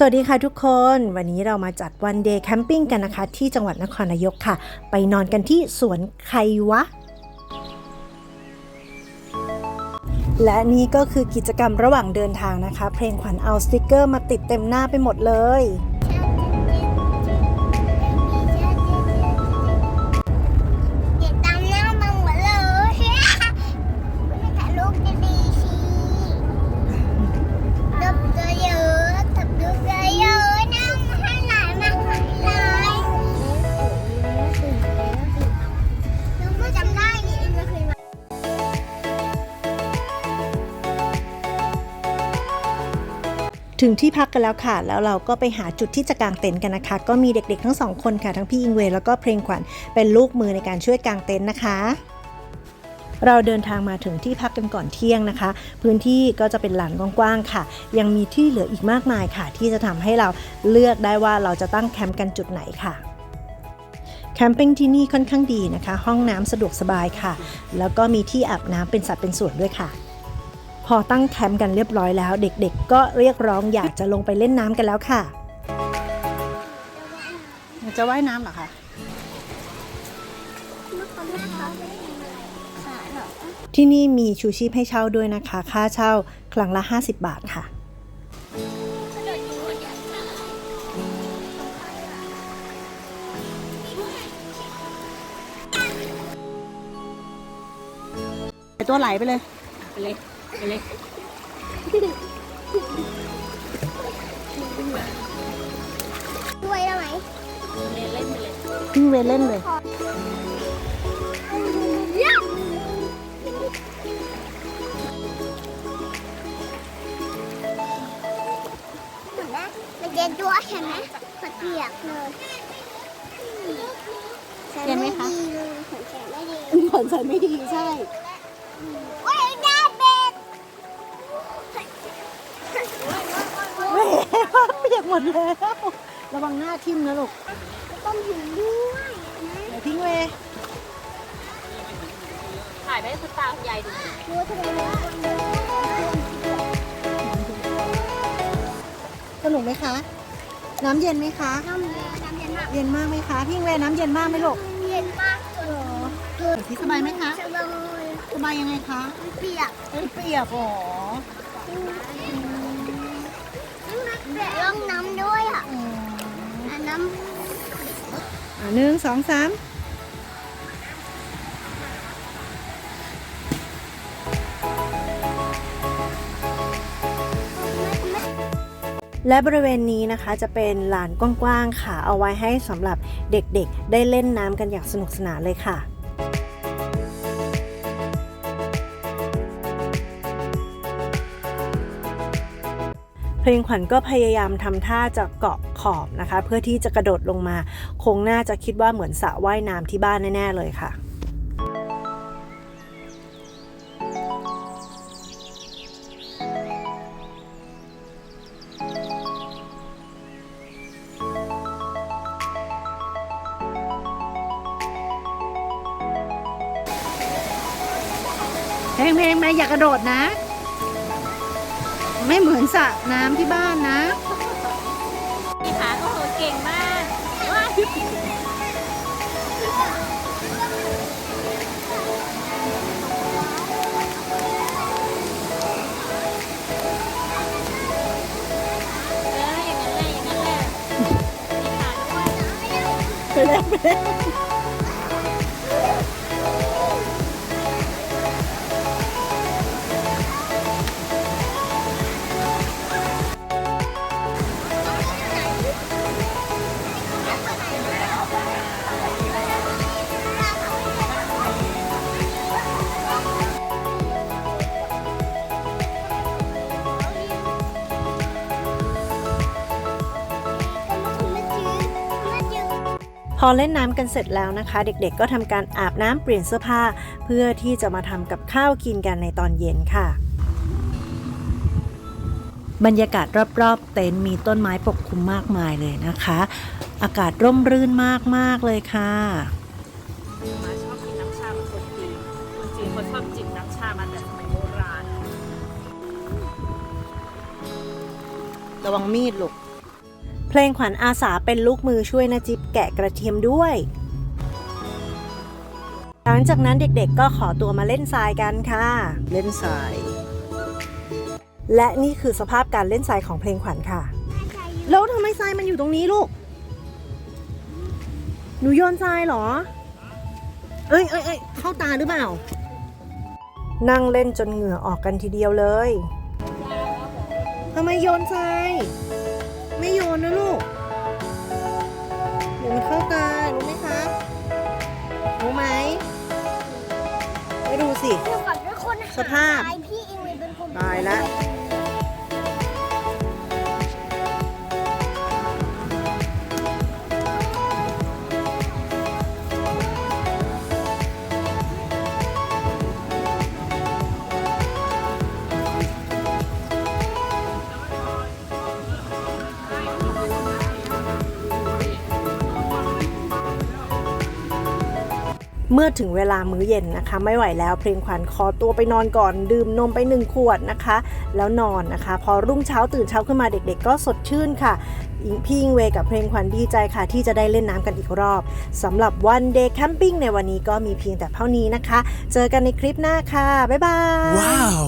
สวัสดีค่ะทุกคน วันนี้เรามาจัดวันเดย์แคมปิ้งกันนะคะ ที่จังหวัดนครนายกค่ะ ไปนอนกันที่สวนไควะ และนี่ก็คือกิจกรรมระหว่างเดินทางนะคะ เพลงขวัญเอาสติกเกอร์มาติดเต็มหน้าไปหมดเลย ถึงที่พักกันแล้วค่ะ แล้วเราก็ไปหาจุดที่จะกางเต็นท์กันนะคะ ก็มีเด็กๆทั้งสองคนค่ะ ทั้งพี่อิงเวย์แล้วก็เพลงขวัญเป็นลูกมือในการช่วยกางเต็นท์นะคะเราเดินทางมาถึงที่พักกันก่อนเที่ยงนะคะ พื้นที่ก็จะเป็นลานกว้างๆค่ะ ยังมีที่เหลืออีกมากมายค่ะ ที่จะทำให้เราเลือกได้ว่าเราจะตั้งแคมป์กันจุดไหนค่ะแคมปิ้งที่นี่ค่อนข้างดีนะคะ ห้องน้ำสะดวกสบายค่ะ แล้วก็มีที่อาบน้ำเป็นสัดเป็นส่วนด้วยค่ะ พอตั้งแคมป์กันเรียบร้อยแล้ว เด็กๆ ก็เรียกร้องอยากจะลงไปเล่นน้ำกันแล้วค่ะจะว่ายน้ำเหรอคะเมื่อก่อนแม่เขาไม่ได้ทำอะไรขาหรอกที่นี่มีชูชีพให้เช่าด้วยนะคะ ค่าเช่าครั้งละ 50 บาทค่ะ ตัวไหลไปเลย ไปเลย ไปเลยด้วยได้ไหมเล่นเล่นไปเลยวิ่งเวเล่นเลยเหมือนนะมันจะยั่วใช่ไหมมันเปียกเลยดีเลยผลแสไม่ดีผลใส่ไม่ดีใช่ว้ายได้ ดเปียกหมดแล้ว ระวังหน้าทิ่มนะลูกต้องหินด้วยนะเดี๋ยวทิ้งเวถ่ายไปให้คุณตาคุณยายดูดูทะเลแล้วสนุกไหมคะ น้ำเย็นไหมคะ น้ำเย็นน้ำเย็นมาก เย็นมากไหมคะพี่เวน้ำเย็นมากไหมลูก เย็นมากจนพี่สบายไหมคะสบายสบายยังไงคะ เปียก เปียกหรอเปียก ร่องน้ำด้วยอะอะน้อะหนึ่งสองสามและบริเวณนี้นะคะจะเป็นลานกว้างๆค่ะ เอาไว้ให้สำหรับเด็กๆ ได้เล่นน้ำกันอย่างสนุกสนานเลยค่ะ ลงขวัญก็พยายามทำท่าจะเกาะขอบนะคะ เพื่อที่จะกระโดดลงมา คงน่าจะคิดว่าเหมือนสระว่ายน้ำที่บ้านแน่ ๆ เลยค่ะเพลงเพลงไม่อยากกระโดดนะ ไม่เหมือนสระน้ำที่บ้านนะพี่ขาก็โหเก่งมากว้ายเอออย่างนั้นแหละอย่างนั้นแหละพี่ขาด้วยไปแล้วไปแล้ว พอเล่นน้ำกันเสร็จแล้วนะคะ เด็กๆ ก็ทำการอาบน้ำเปลี่ยนเสื้อผ้า เพื่อที่จะมาทำกับข้าวกินกันในตอนเย็นค่ะ บรรยากาศรอบๆ เต็นท์มีต้นไม้ปกคลุมมากมายเลยนะคะ อากาศร่มรื่นมากๆเลยค่ะมาชอบกินน้ำชาเหมือนคนจีนคนจีนเขาชอบจิบน้ำชามาแต่สมัยโบราณ ระวังมีดลูก เพลงขวัญอาสาเป็นลูกมือช่วยนาจิบแกะกระเทียมด้วย หลังจากนั้นเด็กๆก็ขอตัวมาเล่นทรายกันค่ะ เล่นทราย และนี่คือสภาพการเล่นทรายของเพลงขวัญค่ะ แล้วทำไมทรายมันอยู่ตรงนี้ลูก หนูโยนทรายเหรอ เอ้ยเอ้ยเอ้ยเข้าตาหรือเปล่า นั่งเล่นจนเหงื่อออกกันทีเดียวเลยทำไมโยนทราย ไม่โยนนะลูกเดี๋ยวมันเข้าตารู้ไหมคะรู้ไหมไปดูสิ เดี๋ยวก่อนเป็นคนหสภาพทรยพี่อิงเลยเป็นคน ตายแล้ว เมื่อถึงเวลามื้อเย็นนะคะ ไม่ไหวแล้วเพลงขวัญขอตัวไปนอนก่อนดื่มนมไปหนึ่งขวดนะคะ แล้วนอนนะคะ พอรุ่งเช้าตื่นเช้าขึ้นมาเด็กๆ ก็สดชื่นค่ะพี่อิงเวกับเพลงขวัญดีใจค่ะ ที่จะได้เล่นน้ำกันอีกรอบสำหรับวันเดย์แคมปิ้งในวันนี้ก็มีเพียงแต่เท่านี้นะคะ เจอกันในคลิปหน้าค่ะ บ๊ายบาย Wow!